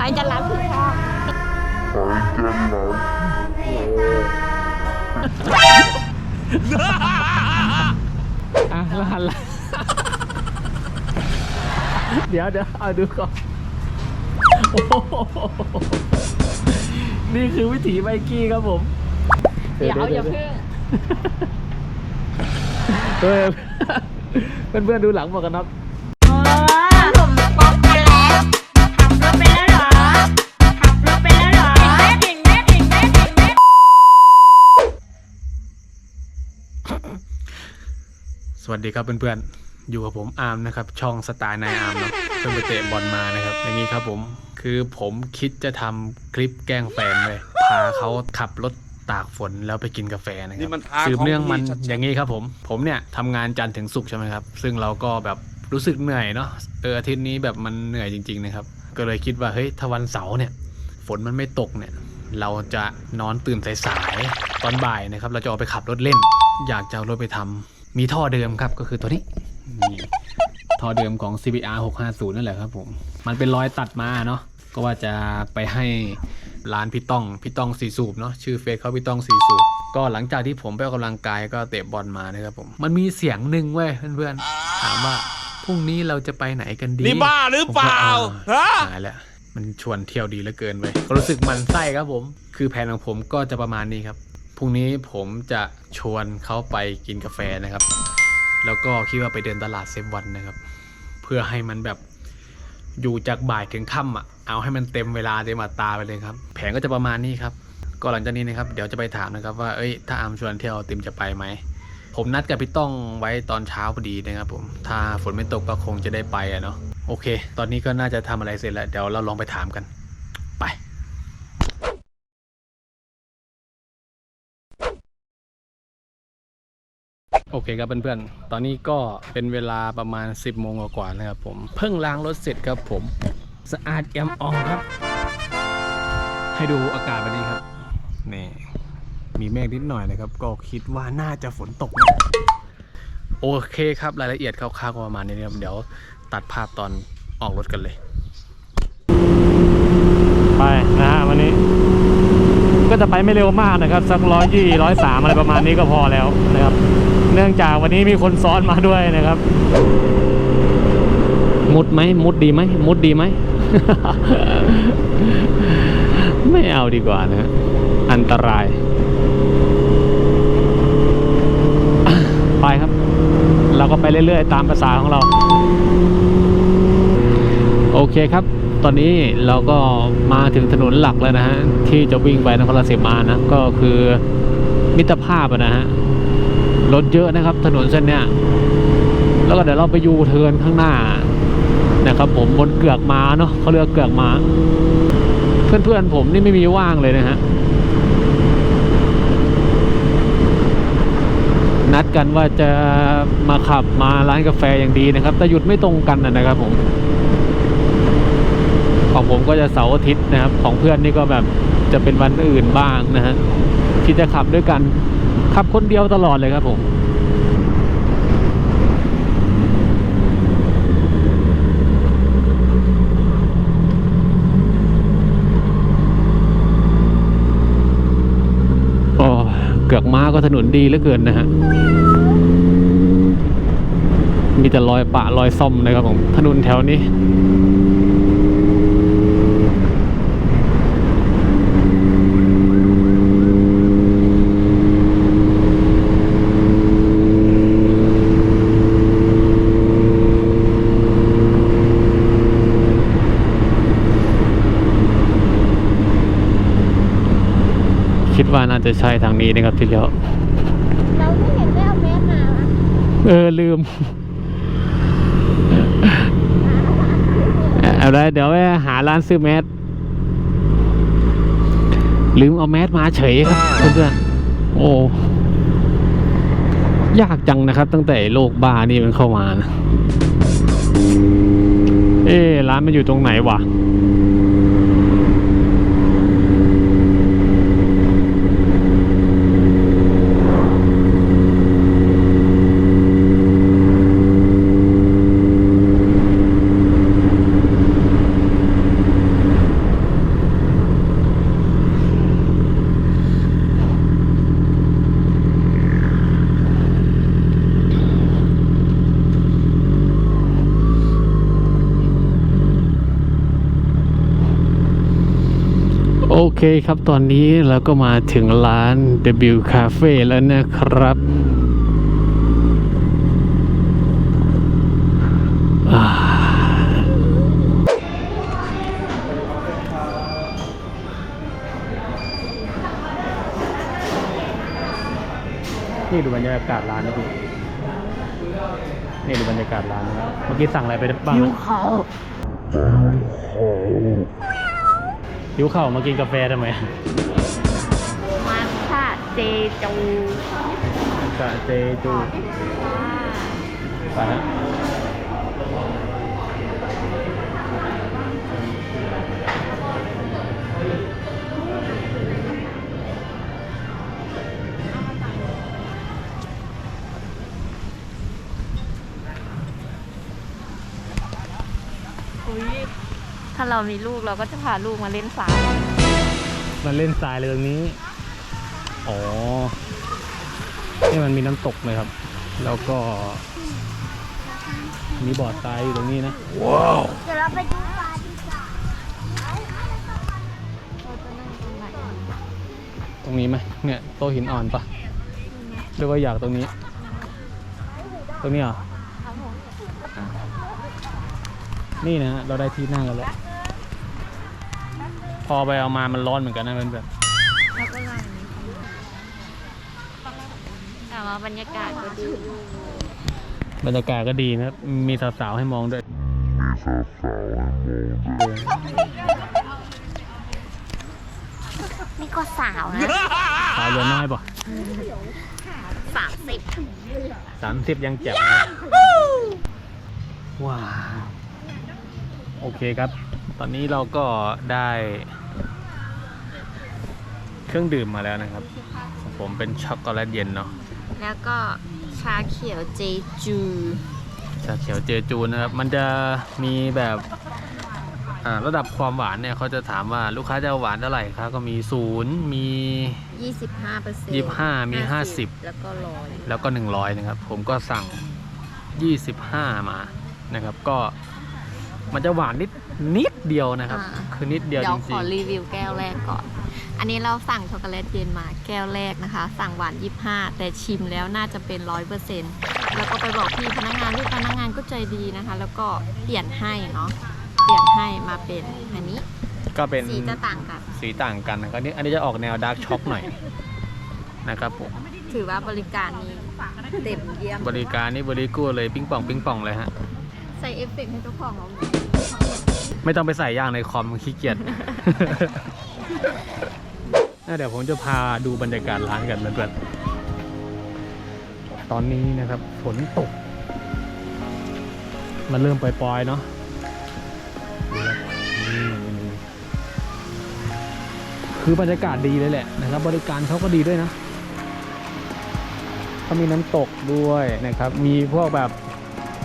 ใครจะรับผิดชอบอะแล้วหันหละ เดี๋ยวเดี๋ยวเอาดูก่อนโอ้โหนี่คือวิถีไบกี้ครับผมเดี๋ยวอย่าเพิ่งเฮ้ยเพื่อนๆดูหลังหมวกกันน็อก สวัสดีครับเพื่อนๆ อยู่กับผมอาร์มนะครับ ช่องสไตล์นายอาร์มเนาะเพิ่งไปเตะบอลมานะครับ อย่างนี้ครับผม คือผมคิดจะทำคลิปแกล้งแฟนเลย พาเขาขับรถตากฝนแล้วไปกินกาแฟนะคนี่รับมันทางสืบเนื่องมันของพี่ชัดๆอย่างนี้ครับผม ผมเนี่ยทำงานจันทร์ถึงศุกร์ใช่ไหมครับ ซึ่งเราก็แบบรู้สึกเหนื่อยเนาะ เอออาทิตย์นี้แบบมันเหนื่อยจริงๆนะครับ ก็เลยคิดว่าเฮ้ยถ้าวันเสาร์เนี่ย ฝนมันไม่ตกเนี่ยเราจะนอนตื่นสายๆตอนบ่ายนะครับ เราจะออกไปขับรถเล่น อยากจะเอารถไปทำ มีท่อเดิมครับก็คือตัวนี้นี่ท่อเดิมของ CBR 650 นั่นแหละครับผมมันเป็นรอยตัดมาเนาะก็ว่าจะไปให้ร้านพี่ต้องพี่ต้องสีสูบเนาะชื่อเฟซเขาพี่ต้องสีสูบก็หลังจากที่ผมไปออกกำลังกายก็เตะบอลมานะครับผม มันมีเสียงหนึ่งเว้ยเพื่อนๆถามว่าพรุ่งนี้เราจะไปไหนกันดีนี่บ้าหรือเปล่าผมก็ฮะอ่าหายแล้วมันชวนเที่ยวดีเหลือเกินไปก็รู้สึกหมันไส้ครับผม คือแผนของผมก็จะประมาณนี้ครับ พรุ่งนี้ผมจะชวนเขาไปกินกาแฟนะครับ แล้วก็คิดว่าไปเดินตลาดเซฟวันนะครับ เพื่อให้มันแบบอยู่จากบ่ายถึงค่ำอะเอาให้มันเต็มเวลาเต็มอัตราไปเลยครับ แผนก็จะประมาณนี้ครับ ก็หลังจากนี้นะครับ เดี๋ยวจะไปถามนะครับว่าเอ้ยถ้าอามชวนเที่ยวติมจะไปไหมผมนัดกับพี่ต้องไว้ตอนเช้าพอดีนะครับผม ถ้าฝนไม่ตกก็คงจะได้ไปอะเนาะ โอเค ตอนนี้ก็น่าจะทำอะไรเสร็จแล้ว เดี๋ยวเราลองไปถามกัน ไป โอเคครับเพื่อนๆ ตอนนี้ก็เป็นเวลาประมาณ 10โมงกว่าๆนะครับผม เพิ่งล้างรถเสร็จครับผม สะอาดแอมอองครับ ให้ดูอากาศวันนี้ครับ นี่ มีเมฆนิดหน่อยนะครับ ก็คิดว่าน่าจะฝนตกนะโอเคครับรายละเอียดคร่าวๆก็ประมาณนี้นะครับ เดี๋ยวตัดภาพตอนออกรถกันเลย ไปนะฮะวันนี้ ก็จะไปไม่เร็วมากนะครับ สักร้อยยี่ร้อยสามอะไรประมาณนี้ก็พอแล้วนะครับ เนื่องจากวันนี้มีคนซ้อนมาด้วยนะครับ มุดไหมมุดดีไหมมุดดีไหม ไม่เอาดีกว่านะอันตราย ไปครับ เราก็ไปเรื่อยๆ ตามภาษาของเรา โอเคครับตอนนี้เราก็มาถึงถนนหลักแล้วนะฮะ ที่จะวิ่งไปนครราชสีมานะ ก็คือมิตรภาพนะฮะ รถเยอะนะครับ ถนนเส้นเนี้ยแล้วก็เดี๋ยวเราไปยูเทิร์นข้างหน้านะครับ ผมบนเกือกม้าเนาะเขาเรียกเกือกม้า เพื่อนๆผมนี่ไม่มีว่างเลยนะฮะนัดกันว่าจะมาขับมาร้านกาแฟอย่างดีนะครับ แต่หยุดไม่ตรงกันนะนะครับผม ของผมก็จะเสาร์อาทิตย์นะครับ ของเพื่อนนี่ก็แบบจะเป็นวันอื่นบ้างนะฮะที่จะขับด้วยกัน ขับคนเดียวตลอดเลยครับผมโอ้เกือกม้าก็ถนนดีเหลือเกินนะฮะ มีแต่รอยปะรอยซ่อมนะครับผม ถนนแถวนี้ ว่าน่าจะใช่ทางนี้นะครับที่เลี้ยวเราไม่เห็นได้เอาแมสมาวะเออลืมเอาไรเดี๋ยวไปหาร้านซื้อแมสลืมเอาแมสมาเฉยครับเพื่อนๆโอ้ยากจังนะครับ ตั้งแต่โลกบ้านี่มันเข้ามานะเอ๊ะร้านมันอยู่ตรงไหนวะ โอเคครับตอนนี้เราก็มาถึงร้าน W Cafe แล้วนะครับอ่านี่ดูบรรยากาศร้านนะพี่นี่ดูบรรยากาศร้านนะครับ เมื่อกี้สั่งอะไรไปบ้างยูนะเขา หิวเข่าวมากินกาแฟทำไมมันค่ะเจจูกะเจจูไปฮะ ถ้าเรามีลูกเราก็จะพาลูกมาเล่นสายมันเล่นทรายเลยตรงนี้ อ๋อ นี่มันมีน้ำตกเลยครับ แล้วก็ มีบ่อทรายอยู่ตรงนี้นะ ว้าว เดี๋ยวเราไปดูปลาดีกว่าเราจะนั่งตรงไหนตรงนี้ไหมเนี่ย โต๊ะหินอ่อนปะหรือว่าอยากตรงนี้ ตรงนี้เหรอ ครับผม นี่นะฮะเราได้ที่นั่งกันแล้วพ อไปเอามามันร้อนเหมือนกันนะมันแบบแล้วก็นั่งนี้แต่ว่าบรรยากาศก็ดีอยู่บรรยากาศก็ดีนะครับ มีสาวๆให้มองด้วยนี่ก็สาวนะสาวเหลือน้อยปะสามสิบสามสิบยังเจ็บนะว้าว โอเคครับ ตอนนี้เราก็ได้ เครื่องดื่มมาแล้วนะครับของผมเป็นช็อกโกแลตเย็นเนาะแล้วก็ชาเขียวเจจูชาเขียวเจจูนะครับมันจะมีแบบอ่าระดับความหวานเนี่ยเขาจะถามว่าลูกค้าจะเอาหวานเท่าไหร่ครับก็มีศูนย์มี 25เปอร์เซ็นต์ยี่สิบห้ามีห้าสิบแล้วก็ร้อยแล้วก็ 100 นะครับ ผมก็สั่ง 25 มานะครับ ก็ มันจะหวานนิดนิดเดียวนะครับคือนิดเดียวเดี๋จยวขริอง รีวิวแก้วแรกก่อน อันนี้เราสั่งช็อกโกแลตเย็นมาแก้วแรกนะคะ สั่งหวาน 25 แต่ชิมแล้วน่าจะเป็นร้อยเปอร์เซ็นต์แล้วก็ไปบอกพี่พนักงานพี่พนักงานก็ใจดีนะคะ แล้วก็เปลี่ยนให้เนาะ เปลี่ยนให้มาเป็นอันนี้ ๆ ก็เป็นสีจะต่างกัน สีต่างกันนะครับนี่อันนี้จะออกแนวดาร์กช็อกหน่อยนะครับผม ถือว่าบริการนี้เต็มเยี่ยม บริการนี่บริกู้เลยปิ้งป่องปิ้งป่องเลยฮะ ใส่เอฟเฟกต์ให้เจ้าของเราไม่ต้องไปใส่ย่างในคอมขี้เกียจน่าเดี๋ยวผมจะพาดูบรรยากาศร้านกันเพื่อนๆตอนนี้นะครับ ฝนตก มันเริ่มปล่อยๆเนาะดูครับนี่คือบรรยากาศดีเลยแหละนะครับ บริการเขาก็ดีด้วยนะเขามีน้ำตกด้วยนะครับ มีพวกแบบ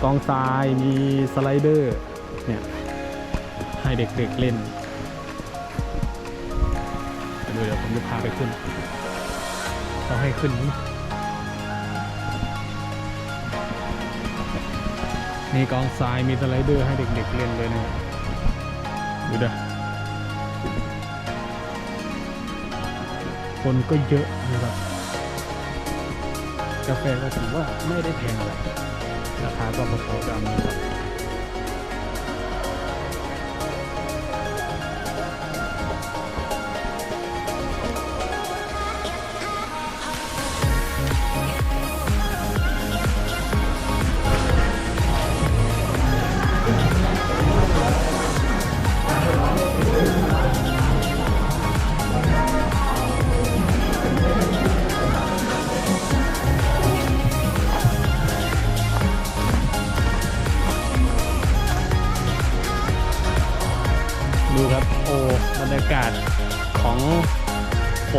กองทรายมีสไลเดอร์เนี่ยให้เด็กๆเล่นเดี๋ยวเดี๋ยวผมจะพาไปขึ้นต้องให้ขึ้นนี่มีกองทรายมีสไลเดอร์ให้เด็กๆเล่นเลยนะครับดูเด้คนก็เยอะนะครับ กาแฟก็ถือว่าไม่ได้แพงอะไร ราคาก็พอๆกันนะครับดู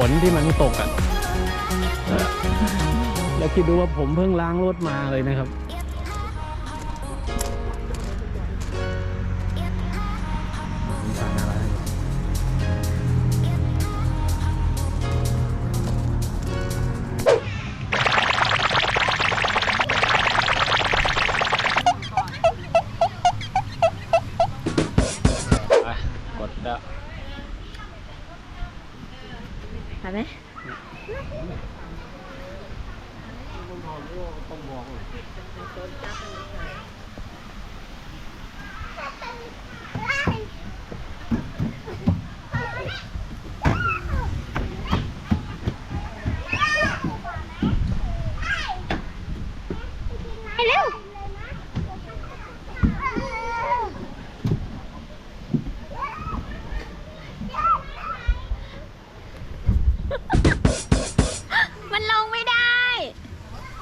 นที่มันตกอะ่ะแล้วคิดดูว่าผมเพิ่งล้างรถมาเลยนะครับ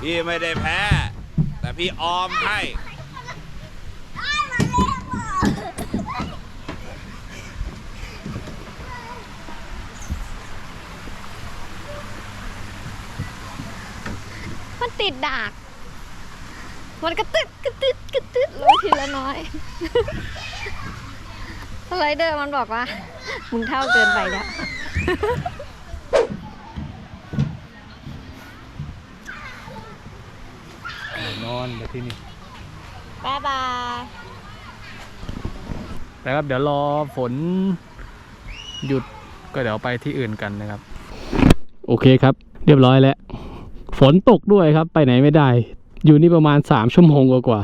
พี่ไม่ได้แพ้ แต่พี่ออมให้ มันติดดาก มันกระตึดกระตึดกระตึดลงทีละน้อย สไลเดอร์มันบอกว่า มึงเท่าเกินไปแล้ว อนไปที่นี่บ๊ายบายนะครับเดี๋ยวรอฝนหยุดก็เดี๋ยวไปที่อื่นกันนะครับ โอเคครับ เรียบร้อยแล้ว ฝนตกด้วยครับ ไปไหนไม่ได้ อยู่นี่ประมาณ 3 ชั่วโมงกว่า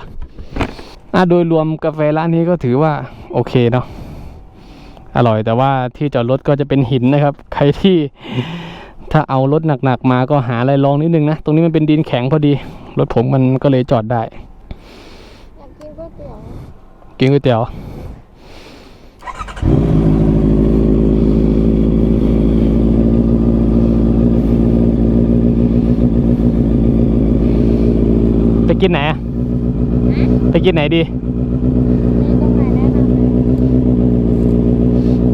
ๆอะโดยรวมกาแฟร้านนี้ก็ถือว่าโอเคเนาะอร่อยแต่ว่าที่จอดรถก็จะเป็นหินนะครับ ใครที่ ถ้าเอารถหนักๆมาก็หาอะไรลองนิดนึงนะ ตรงนี้มันเป็นดินแข็งพอดี รถผมมันก็เลยจอดได้ อยากกินก๋วยเตี๋ยว กินก๋วยเตี๋ยว ไปกินไหนอะไปกินไหนดี มีตรงไหนแนะนำไหม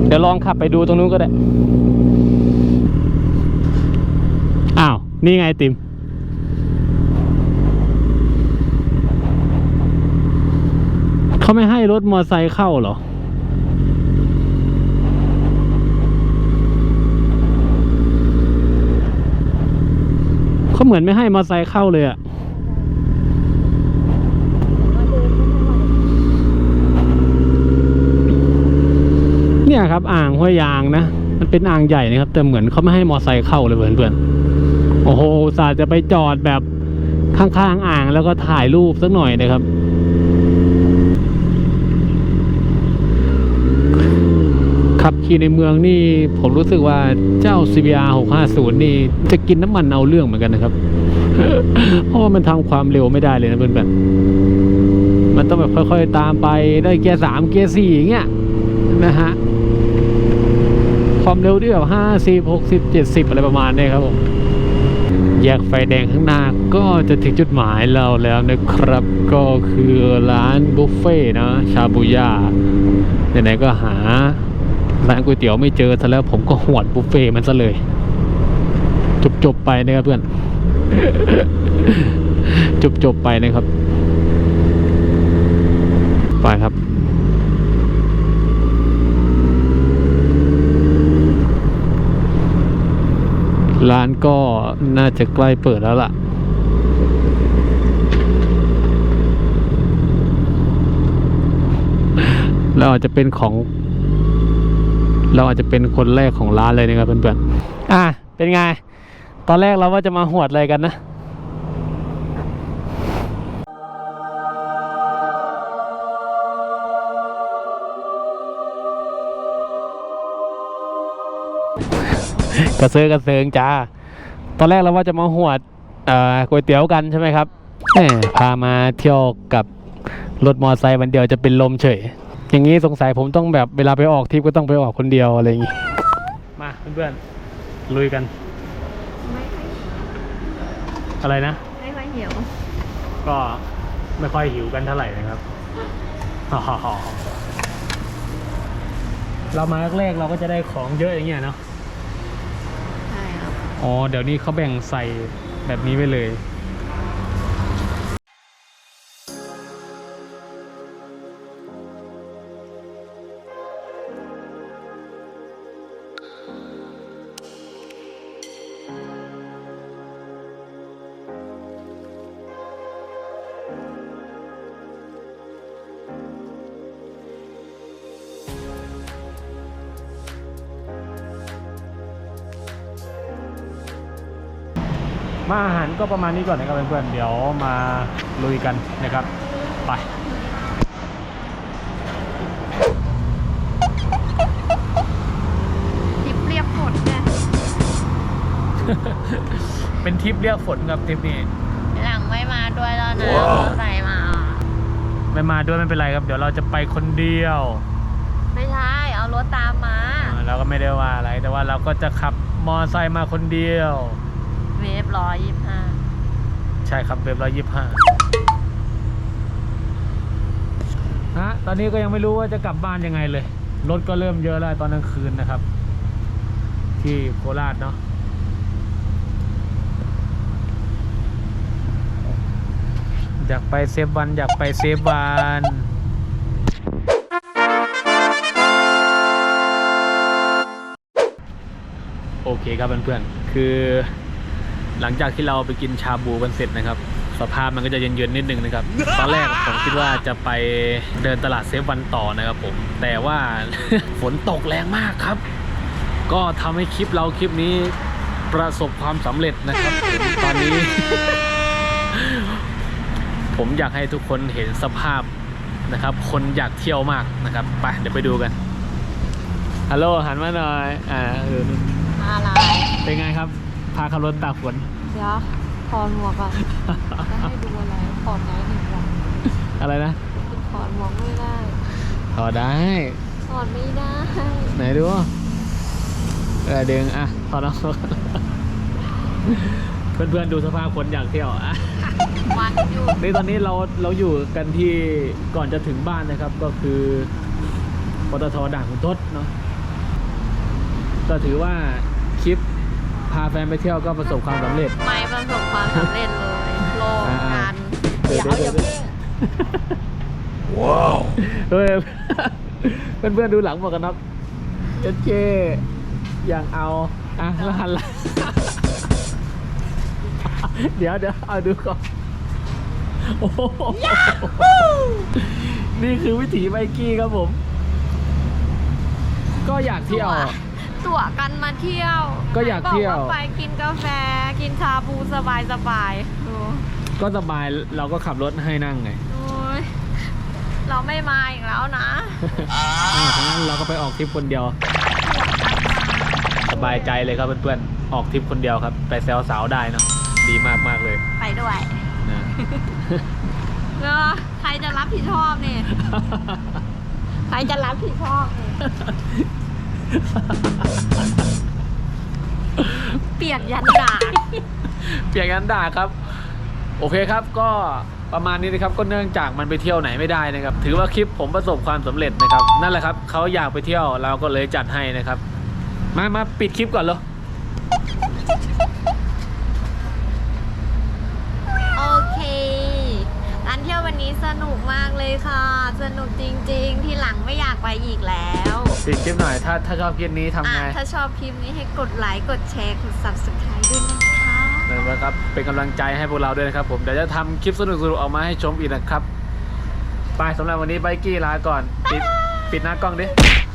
เดี๋ยวลองขับไปดูตรงนู้นก็ได้ นี่ไงติม เขาไม่ให้รถมอไซค์เข้าเหรอ เขาเหมือนไม่ให้มอไซค์เข้าเลยอะเดินไม่ไหวเนี่ยครับอ่างห้วยยางนะ มันเป็นอ่างใหญ่นะครับ แต่เหมือนเขาไม่ให้มอไซค์เข้าเลยเพื่อนๆ โอ้โหสาจะไปจอดแบบข้างๆอ่างแล้วก็ถ่ายรูปสักหน่อยนะครับ ขับขี่ในเมืองนี่ผมรู้สึกว่าเจ้า CBR 650 นี่ จะกินน้ำมันเอาเรื่องเหมือนกันนะครับ เพราะว่ามันทำความเร็วไม่ได้เลยนะเพื่อนๆมันต้องแบบค่อยๆตามไปได้เกียร์สามเกียร์สี่อย่างเงี้ยนะฮะความเร็วที่แบบห้าสิบหกสิบเจ็ดสิบอะไรประมาณนี้ครับผม แยกไฟแดงข้างหน้าก็จะถึงจุดหมายเราแล้วนะครับ ก็คือร้านบุฟเฟ่นะชาบูย่าไหนๆก็หาร้านก๋วยเตี๋ยวไม่เจอซะแล้วผมก็หวดบุฟเฟ่มันซะเลย จบๆไปนะครับเพื่อน จบๆไปนะครับ ไปครับ ร้านก็น่าจะใกล้เปิดแล้วล่ะ เราอาจจะเป็นของ เราอาจจะเป็นคนแรกของร้านเลยนะครับเพื่อนๆ อะ เป็นไง ตอนแรกเราว่าจะมาหวดอะไรกันนะ กระเซอกระเซิงจ้า ตอนแรกเราว่าจะมาหวดเอ่อก๋วยเตี๋ยวกันใช่ไหมครับพามาเที่ยวกับรถมอเตอร์ไซค์วันเดียวจะเป็นลมเฉย อย่างนี้สงสัยผมต้องแบบเวลาไปออกทริปก็ต้องไปออกคนเดียวอะไรอย่างงี้ มาเพื่อนๆลุยกัน อะไรนะ ไม่ค่อยหิว ก็ไม่ค่อยหิวกันเท่าไหร่นะครับเรามาแรกๆเราก็จะได้ของเยอะอย่างเงี้ยเนาะ อ๋อ เดี๋ยวนี้เขาแบ่งใส่แบบนี้ไว้เลย ก็ประมาณนี้ก่อนนะครับเพื่อนๆเดี๋ยวมาลุยกันนะครับ ไปทิปเรียบหมดเนี่ยเป็นทริปเรียกฝนครับทริปนี้หลังไม่มาด้วยแล้วนะใส่มา ไม่มาด้วยไม่เป็นไรครับ เดี๋ยวเราจะไปคนเดียวไม่ใช่เอารถตามมา อ่าเราก็ไม่ได้ว่าอะไร แต่ว่าเราก็จะขับมอไซค์มาคนเดียว เวฟร้อยยี่ห้าใช่ครับเว็บร้อยยี่ห้าฮะตอนนี้ก็ยังไม่รู้ว่าจะกลับบ้านยังไงเลย รถก็เริ่มเยอะแล้วตอนกลางคืนนะครับ ที่โคราชเนาะอยากไปเซฟวันอยากไปเซฟวันโอเคครับเพื่อนๆคือ หลังจากที่เราไปกินชาบูกันเสร็จนะครับ สภาพมันก็จะเย็นๆนิดนึงนะครับ ตอนแรกผมคิดว่าจะไปเดินตลาดเซฟวันต่อนะครับผม แต่ว่าฝนตกแรงมากครับ ก็ทำให้คลิปเราคลิปนี้ประสบความสำเร็จนะครับผมตอนนี้ ผมอยากให้ทุกคนเห็นสภาพนะครับ คนอยากเที่ยวมากนะครับ ไปเดี๋ยวไปดูกันฮัลโหลหันมาหน่อย อ่าเอออะไรเป็นไงครับ พาขับรถตากฝนเดี๋ยวถอนหมวกก่อนจะให้ดูอะไรถอนไหนหนึ่งวันอะไรนะถอนหมวกไม่ได้ถอดได้ถอนไม่ได้ ไหนดูเออดึงอะถอดออกเพื่อนๆดูสภาพคนอยากเที่ยวอะวันหยุดนี่ตอนนี้เราเราอยู่กันที่ก่อนจะถึงบ้านนะครับ ก็คือปตทด่านขุนทดเนาะก็ถือว่าคลิป พาแฟนไปเที่ยวก็ประสบความสำเร็จ ไม่ประสบความสำเร็จเลยโลกันเดี๋ยวเดี๋ยวเดี๋อย่ายวเพิ่งว้าวเฮ้ยเพื่อนๆดูหลังหมวกกันน็อกเอเจอย่างเอาอะแล้วหันหลังเดี๋ยวเดี๋ยวเอาดูก่อนโอ้โหนี่คือวิถีไบกี้ครับผม ก็อยากเที่ยว ตั๋วกันมาเที่ยวก็อยากเที่ยวบอไปกินกาแฟ กินชาบูสบายสบายๆดูก็สบายเราก็ขับรถให้นั่งไงโอ้ยเราไม่มาอีกแล้วนะอ่าทั้งนั้นเราก็ไปออกทริปคนเดียว สบายใจเลยครับเพื่อนๆ ออกทริปคนเดียวครับ ไปแซวสาวได้เนาะดีมากมากๆเลยไปด้วยนะ เออใครจะรับผิดชอบเนี่ย ใครจะรับผิดชอบเนี่ย เปียกยันดาเปลี่ยกยันด่าครับ โอเคครับก็ประมาณนี้นะครับก็เนื่องจากมันไปเที่ยวไหนไม่ได้นะครับ ถือว่าคลิปผมประสบความสำเร็จนะครับ นั่นแหละครับเขาอยากไปเที่ยวเราก็เลยจัดให้นะครับ มามาปิดคลิปก่อนเลย โอเคการเที่ยววั นนี้สนุกมากเลยค่ะ สนุกจริง ๆ ที่หลังไม่อยากไปอีกแล้วปิดคลิปหน่อย ถ้าถ้าชอบคลิปนี้ทำอะไงถ้าชอบคลิปนี้ให้กดไลค์กดแชร์กด subscribe ด้วยนะคะนะครับ เป็นกำลังใจให้พวกเราด้วยนะครับผม เดี๋ยวจะทำคลิปสนุกๆออกมาให้ชมอีกนะครับ ไปสำหรับวันนี้ไบกี้ลาก่อน ปิดปิดหน้ากล้องดิ